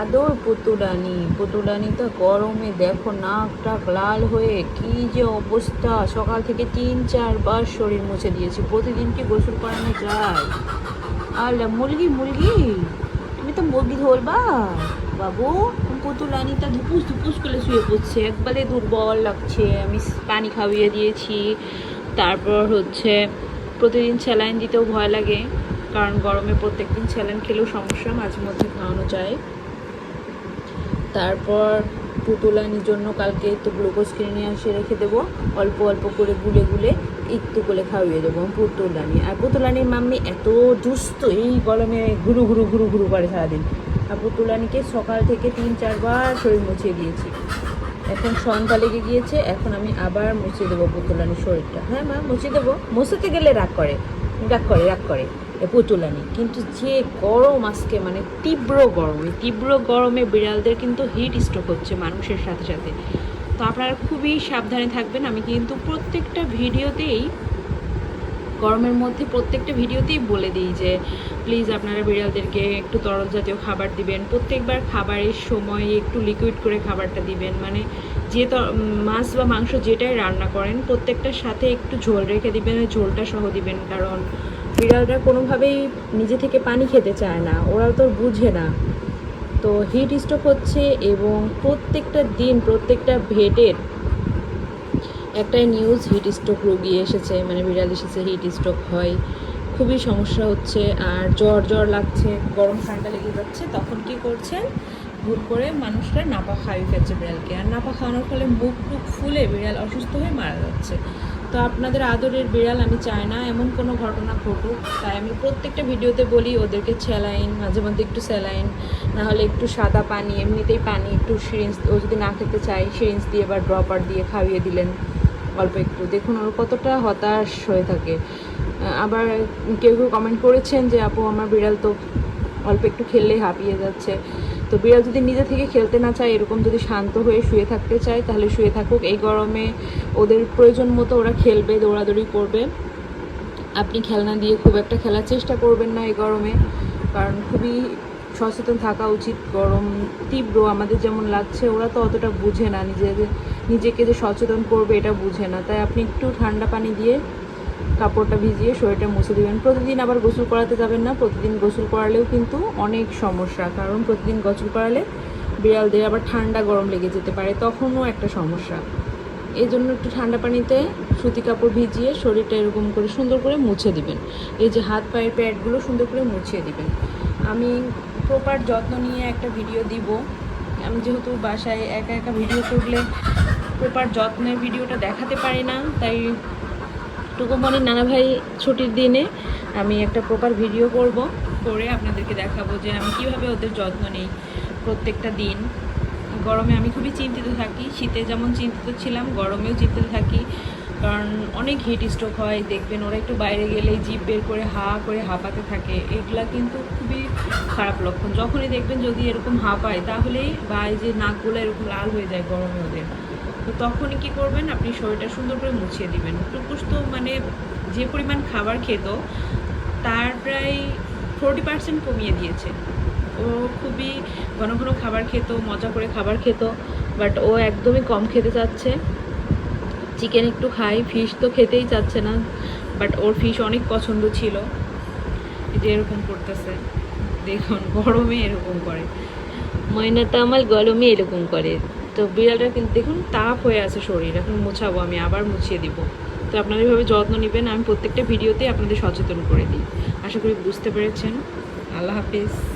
আদর পুতুরানি পুতুরানিটা গরমে দেখো, নাক টাক লাল হয়ে কি যে অবস্থা। সকাল থেকে তিন, চারবার শরীর মুছে দিয়েছি। প্রতিদিন কি গোসল করানো যায়? আর মুরগি মুরগি? তুমি তো মুরগি ধরবা? বাবু, পুতুলানিটা ধুপুস ধুপুস করে শুয়ে পড়ছে। একবারে দুর্বল লাগছে। আমি পানি খাইয়ে দিয়েছি। তারপর হচ্ছে প্রতিদিন স্যালাইন দিতেও ভয় লাগে। কারণ গরমে প্রত্যেকদিন স্যালাইন খেলেও সমস্যা, মাঝে মধ্যে খাওয়ানো যায়। তারপর পুতুলানির জন্য কালকে একটু গ্লুকোজ কিনে নিয়ে এসে রেখে দেবো। অল্প অল্প করে গুলে গুলে একটু করে খাইয়ে দেবো পুতুলানি। আর পুতুলানির মাম্মি এত দুষ্ট এই গরমে ঘুরু ঘুরু ঘুরু ঘুরু করে সারাদিন। আর পুতুলানিকে সকাল থেকে তিন চারবার শরীর মুছিয়ে দিয়েছি। এখন সন্ধ্যা লেগে গিয়েছে, এখন আমি আবার মুছিয়ে দেবো পুতুলানির শরীরটা। হ্যাঁ মা মুছিয়ে দেবো। মুছতে গেলে রাগ করে। রাগ করে রাগ করে। এ পুতুলানি কিন্তু যে গরম আজকে মানে তীব্র গরম তীব্র গরমে বিড়ালদের কিন্তু হিট স্ট্রোক হচ্ছে মানুষের সাথে সাথে। তো আপনারা খুবই সাবধানে থাকবেন। আমি কিন্তু প্রত্যেকটা ভিডিওতেই, গরমের মধ্যে প্রত্যেকটা ভিডিওতেই বলে দিই যে প্লিজ আপনারা বিড়ালদেরকে একটু তরল জাতীয় খাবার দিবেন। প্রত্যেকবার খাবারের সময় একটু লিকুইড করে খাবারটা দিবেন। মানে যে মাছ বা মাংস যেটাই রান্না করেন, প্রত্যেকটার সাথে একটু ঝোল রেখে দিবেন ঝোলটা সহ দিবেন। কারণ বিড়ালরা কোনোভাবেই নিজে থেকে পানি খেতে চায় না ওরা তো বুঝে না। তো হিট স্ট্রোক হচ্ছে এবং প্রত্যেকটা দিন, প্রত্যেকটা ভেটের একটাই নিউজ হিট স্ট্রোক রোগী এসেছে মানে বিড়াল এসেছে হিট স্ট্রোক হয়। খুবই সমস্যা হচ্ছে, আর জ্বর জ্বর লাগছে, গরম ঠান্ডা লেগে যাচ্ছে, তখন কি করছেন? ভুল করে মানুষরা নাপা খাইয়ে ফেলছে বিড়ালকে। আর নাপা খাওয়ানোর ফলে মুখ টুক ফুলে বিড়াল অসুস্থ হয়ে মারা যাচ্ছে। তো আপনাদের আদরের বিড়াল আমি চাই না, এমন কোনো ঘটনা ঘটুক। তাই আমি প্রত্যেকটা ভিডিওতে বলি, ওদেরকে স্যালাইন, মাঝে মধ্যে একটু স্যালাইন, না হলে একটু সাদা পানি, এমনিতেই পানি, একটু সিরিঞ্জ, ও যদি না খেতে চায়, সিরিঞ্জ দিয়ে বা ড্রপার দিয়ে খাইয়ে দিলেন অল্প একটু। দেখুন, ওর কতটা হতাশ হয়ে থাকে। আবার কেউ কেউ কমেন্ট করেছেন যে, আপু, আমার বিড়াল তো অল্প একটু খেললেই হাঁপিয়ে যাচ্ছে। তো বিড়াল যদি নিজে থেকে খেলতে না চায়, এরকম যদি শান্ত হয়ে শুয়ে থাকতে চায়, তাহলে শুয়ে থাকুক। এই গরমে ওদের প্রয়োজন মতো ওরা খেলবে, দৌড়াদৌড়ি করবে। আপনি খেলনা দিয়ে খুব একটা খেলার চেষ্টা করবেন না এই গরমে, কারণ খুবই সচেতন থাকা উচিত। গরম তীব্র, আমাদের যেমন লাগছে, ওরা তো অতটা বুঝে না। নিজেদের, নিজেকে যে সচেতন করবে, এটা বুঝে না। তাই আপনি একটু ঠান্ডা পানি দিয়ে কাপড়টা ভিজিয়ে শরীরটা মুছে দেবেন। প্রতিদিন আবার গোসল করাতে যাবেন না, প্রতিদিন গোসল করালেও কিন্তু অনেক সমস্যা, কারণ প্রতিদিন গোসল করালে বিড়ালদের আবার ঠান্ডা গরম লেগে যেতে পারে, তখনও একটা সমস্যা। এই জন্য একটু ঠান্ডা পানিতে সুতি কাপড় ভিজিয়ে শরীরটা এরকম করে সুন্দর করে মুছে দিবেন। এই যে হাত পায়ের প্যাডগুলো সুন্দর করে মুছিয়ে দিবেন। আমি প্রপার যত্ন নিয়ে একটা ভিডিও দিব। আমি যেহেতু বাসায় একা একা ভিডিও করলে প্রপার যত্নের ভিডিওটা দেখাতে পারি না, তাই টুকুমণি নানা ভাই ছুটির দিনে আমি একটা প্রপার ভিডিও করব। করে আপনাদেরকে দেখাবো যে আমি কীভাবে ওদের যত্ন নিই প্রত্যেকটা দিন। গরমে আমি খুবই চিন্তিত থাকি, শীতে যেমন চিন্তিত ছিলাম, গরমেও চিন্তিত থাকি, কারণ অনেক হিট স্ট্রোক হয়, দেখবেন ওরা একটু বাইরে গেলেই জিভ বের করে হা করে হাঁপাতে থাকে। এগুলা কিন্তু খুবই খারাপ লক্ষণ। যখনই দেখবেন যদি এরকম হাঁপায়, তাহলেই বা যে নাকগুলো এরকম লাল হয়ে যায় গরমে ওদের। তো তখনই কি করবেন, আপনি শরীরটা সুন্দর করে মুছিয়ে দিবেন। টুকুস তো মানে যে পরিমাণ খাবার খেত, তার প্রায় ফোরটি পার্সেন্ট কমিয়ে দিয়েছে। ও খুবই ঘন ঘন খাবার খেত, মজা করে খাবার খেত বাট ও একদমই কম খেতে চাচ্ছে। চিকেন একটু খাই ফিশ তো খেতেই চাচ্ছে না বাট ওর ফিশ অনেক পছন্দ ছিল। যে এরকম করতেছে। দেখুন, গরমে এরকম করে। ময়নাটা আমার গরমে এরকম করে। তো বিড়ালটা কিন্তু দেখুন তাপ হয়ে আছে শরীর। এখন মোছাবো আমি, আবার মুছিয়ে দিব। তো আপনারা এভাবে যত্ন নেবেন, আমি প্রত্যেকটা ভিডিওতে আপনাদের সচেতন করে দিই। আশা করি বুঝতে পেরেছেন। আল্লাহ হাফিজ।